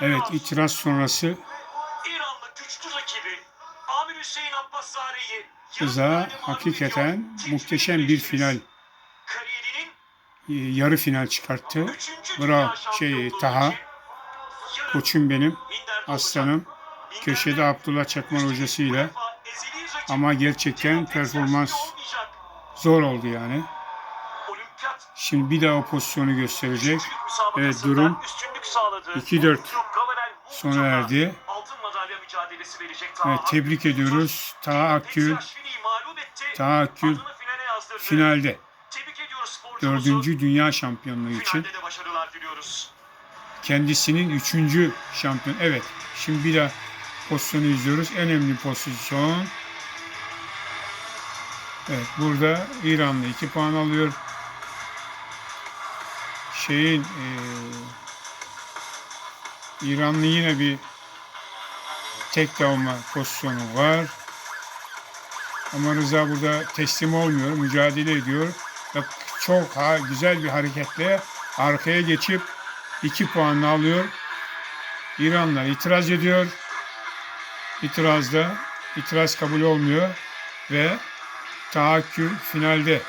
Evet itiraz sonrası İranlı güçlü rakibi Amir Hüseyin Abbas Zare'yi Rıza hakikaten muhteşem bir final, Kariyerinin e, yarı final çıkarttı. Bravo. Şey Taha, koçum benim, aslanım. Köşede Abdullah Çakman hocasıyla. ama gerçekten performans zor oldu yani. Şimdi bir daha o pozisyonu gösterecek. Evet, durum üstünlük sağladı. 2-4 Türk Gavarel sona erdi. Evet, tebrik ediyoruz. Taha Akgül. Taha Akgül finalde dördüncü dünya şampiyonluğu için. Kendisinin üçüncü şampiyon. Evet şimdi bir daha pozisyonu izliyoruz. En önemli pozisyon. Evet burada İranlı iki puan alıyor. Şeyin eee İranlı yine bir tek davma pozisyonu var. Ama Rıza burada teslim olmuyor. Mücadele ediyor. Ve çok ha, güzel bir hareketle arkaya geçip 2 puanını alıyor. İranlar itiraz ediyor. İtirazda itiraz kabul olmuyor ve tahakküm finalde